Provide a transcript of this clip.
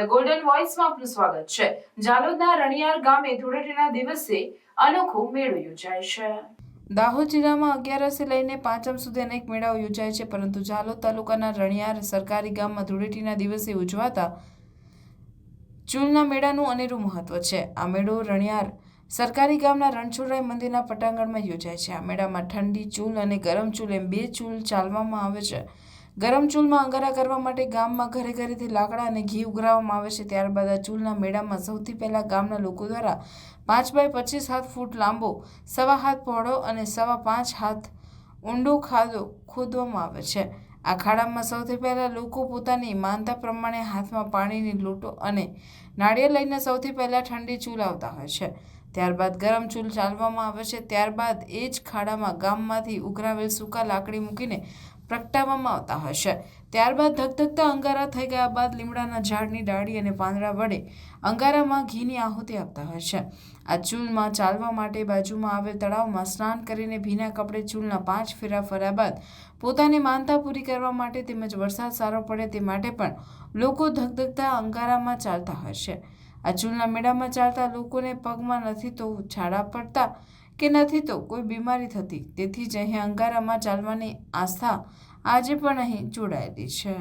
The golden વોઇસમાં આપનું સ્વાગત છે. જાલોદના રણિયાર ગામે ધૂળેટીના દિવસે અનોખો મેળો યોજાય છે. દાહોદ જિલ્લામાં અગિયારસથી લઈને પાંચમ સુધી અનેક મેળાઓ યોજાય છે, પરંતુ જાલોદ તાલુકાના રણિયાર સરકારી ગામમાં ધૂળેટીના દિવસે ઉજવાતા ચૂલના મેળાનું અનેરું મહત્વ છે. આ મેળો રણિયાર સરકારી ગામના રણછોડરાય મંદિરના પટાંગણમાં યોજાય છે. આ મેળામાં ઠંડી ચૂલ અને ગરમ ચૂલ એમ બે ચૂલ ચાલવામાં આવે છે. ગરમ ચૂલમાં અંગારા કરવા માટે ગામમાં ઘરે ઘરેથી લાકડા અને ઘી ઉઘરાવવામાં આવે છે. ત્યારબાદ આ ચૂલના મેળામાં સૌથી પહેલાં ગામના લોકો દ્વારા પાંચ બાય પચીસ હાથ ફૂટ લાંબો, સવા હાથ પહોળો અને સવા પાંચ હાથ ઊંડો ખાડો ખોદવામાં આવે છે. આ ખાડામાં સૌથી પહેલાં લોકો પોતાની માનતા પ્રમાણે હાથમાં પાણીની લોટો અને નાળિયેર લઈને સૌથી પહેલાં ઠંડી ચૂલ આવતા હોય છે. ત્યારબાદ ગરમ ચૂલ ચાલવામાં આવે છે. ત્યારબાદ એ જ ખાડામાં ગામમાંથી ઉઘરાવેલ સૂકા લાકડી મૂકીને પ્રગટાવવામાં આવતા હોય છે. ત્યારબાદ ધગધગતા અંગારા થઈ ગયા બાદ લીમડાના ઝાડની ડાળી અને પાંદડા વડે અંગારામાં ઘીની આહુતિ આપતા હોય છે. આ ચૂલમાં ચાલવા માટે બાજુમાં આવેલ તળાવમાં સ્નાન કરીને ભીના કપડે ચૂલના પાંચ ફેરા ફર્યા બાદ પોતાની માનતા પૂરી કરવા માટે તેમજ વરસાદ સારો પડે તે માટે પણ લોકો ધગધગતા અંગારામાં ચાલતા હોય છે. આ ચૂલના મેળામાં ચાલતા લોકોને પગમાં નથી તો છાડા પડતા કે નથી તો કોઈ બીમારી થતી. તેથી જ અહીં અંગારામાં ચાલવાની આસ્થા આજે પણ અહીં જોડાયેલી છે.